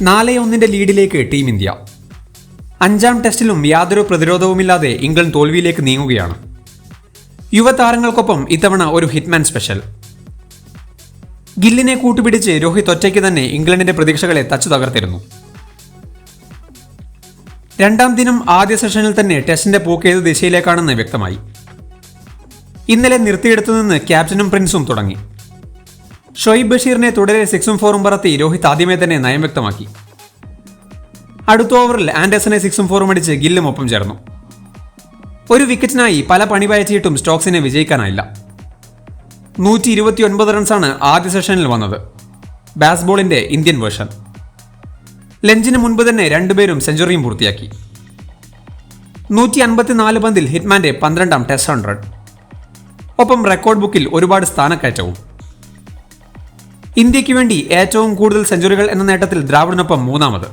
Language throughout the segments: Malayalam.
നാല് ഒന്നിന്റെ ലീഡിലേക്ക് ടീം ഇന്ത്യ. അഞ്ചാം ടെസ്റ്റിലും യാതൊരു പ്രതിരോധവുമില്ലാതെ ഇംഗ്ലണ്ട് തോൽവിയിലേക്ക് നീങ്ങുകയാണ്. യുവതാരങ്ങൾക്കൊപ്പം ഇത്തവണ ഒരു ഹിറ്റ്മാൻ സ്പെഷ്യൽ. ഗില്ലിനെ കൂട്ടുപിടിച്ച് രോഹിത് ഒറ്റയ്ക്ക് തന്നെ ഇംഗ്ലണ്ടിന്റെ പ്രതീക്ഷകളെ തച്ചു തകർത്തിരുന്നു. രണ്ടാം ദിനം ആദ്യ സെഷനിൽ തന്നെ ടെസ്റ്റിന്റെ പോക്ക് ഏത് ദിശയിലേക്കാണെന്ന് വ്യക്തമായി. ഇന്നലെ നിർത്തിയെടുത്തു നിന്ന് ക്യാപ്റ്റനും പ്രിൻസും തുടങ്ങി. ഷൊയ്ബ് ബഷീറിനെ തുടരെ സിക്സും ഫോറും പറത്തി രോഹിത് ആദ്യമേ തന്നെ നയം വ്യക്തമാക്കി. അടുത്ത ഓവറിൽ ആൻഡേഴ്സനെ സിക്സും ഫോറും അടിച്ച് ഗില്ലും ഒപ്പം ചേർന്നു. ഒരു വിക്കറ്റിനായി പല പണി പയച്ചിട്ടും സ്റ്റോക്സിനെ വിജയിക്കാനായില്ല. നൂറ്റി ഇരുപത്തി ഒൻപത് റൺസാണ് ആദ്യ സെഷനിൽ വന്നത്. ബാസ്ബോളിന്റെ ഇന്ത്യൻ വേർഷൻ. ലഞ്ചിന് മുൻപ് തന്നെ രണ്ടുപേരും സെഞ്ചുറിയും പൂർത്തിയാക്കി. നൂറ്റി അൻപത്തിനാല് പന്തിൽ ഹിറ്റ്മാന്റെ പന്ത്രണ്ടാം ടെസ്റ്റ് ഹൺഡ്രഡ് ഒപ്പം റെക്കോർഡ് ബുക്കിൽ ഒരുപാട് സ്ഥാനക്കയറ്റവും. ഇന്ത്യയ്ക്ക് വേണ്ടി ഏറ്റവും കൂടുതൽ സെഞ്ചുറികൾ എന്ന നേട്ടത്തിൽ ദ്രാവിഡിനൊപ്പം മൂന്നാമത്.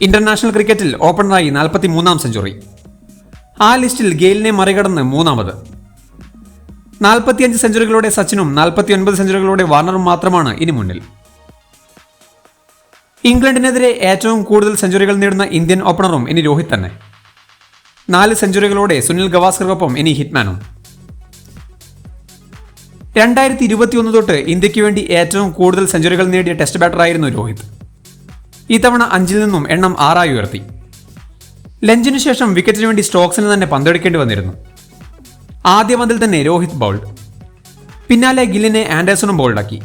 ഇന്റർനാഷണൽ ക്രിക്കറ്റിൽ ഓപ്പണറായി നാൽപ്പത്തി മൂന്നാം സെഞ്ചുറി. ആ ലിസ്റ്റിൽ ഗെയിലിനെ മറികടന്ന് മൂന്നാമത്. നാൽപ്പത്തിയഞ്ച് സെഞ്ചുറികളോടെ സച്ചിനും നാൽപ്പത്തിയൊൻപത് സെഞ്ചുറികളോടെ വാർണറും മാത്രമാണ് ഇനി മുന്നിൽ. ഇംഗ്ലണ്ടിനെതിരെ ഏറ്റവും കൂടുതൽ സെഞ്ചുറികൾ നേടുന്ന ഇന്ത്യൻ ഓപ്പണറും ഇനി രോഹിത് തന്നെ. നാല് സെഞ്ചുറികളോടെ സുനിൽ ഗവാസ്കർക്കൊപ്പം ഇനി ഹിറ്റ്മാനും. രണ്ടായിരത്തി ഇരുപത്തിയൊന്ന് തൊട്ട് ഇന്ത്യയ്ക്ക് വേണ്ടി ഏറ്റവും കൂടുതൽ സെഞ്ചുറികൾ നേടിയ ടെസ്റ്റ് ബാറ്ററായിരുന്നു രോഹിത്. ഇത്തവണ അഞ്ചിൽ നിന്നും എണ്ണം ആറായി ഉയർത്തി. ലഞ്ചിനു ശേഷം വിക്കറ്റിന് വേണ്ടി സ്റ്റോക്സിന് തന്നെ പന്തെടുക്കേണ്ടി വന്നിരുന്നു. ആദ്യ പന്തിൽ തന്നെ രോഹിത് ബൗൾഡ്. പിന്നാലെ ഗില്ലിനെ ആൻഡേഴ്സണും ബോൾഡാക്കി.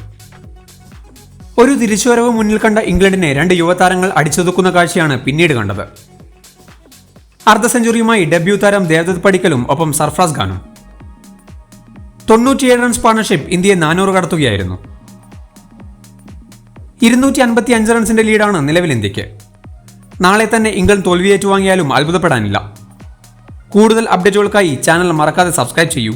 ഒരു തിരിച്ചുവരവ് മുന്നിൽ കണ്ട ഇംഗ്ലണ്ടിനെ രണ്ട് യുവതാരങ്ങൾ അടിച്ചൊതുക്കുന്ന കാഴ്ചയാണ് പിന്നീട് കണ്ടത്. അർദ്ധ സെഞ്ചുറിയുമായി ഡെബ്യൂ താരം ദേവദത്ത് പടിക്കലും ഒപ്പം സർഫ്രാസ് ഖാനും. തൊണ്ണൂറ്റിയേഴ് റൺസ് പാർട്ണർഷിപ്പ് ഇന്ത്യയെ നാനൂറ് കടത്തുകയായിരുന്നു. ഇരുന്നൂറ്റി അൻപത്തി അഞ്ച് റൺസിന്റെ ലീഡാണ് നിലവിൽ ഇന്ത്യയ്ക്ക്. നാളെ തന്നെ ഇംഗ്ലണ്ട് തോൽവി ഏറ്റുവാങ്ങിയാലും അത്ഭുതപ്പെടാനില്ല. കൂടുതൽ അപ്ഡേറ്റുകൾക്കായി ചാനൽ മറക്കാതെ സബ്സ്ക്രൈബ് ചെയ്യൂ.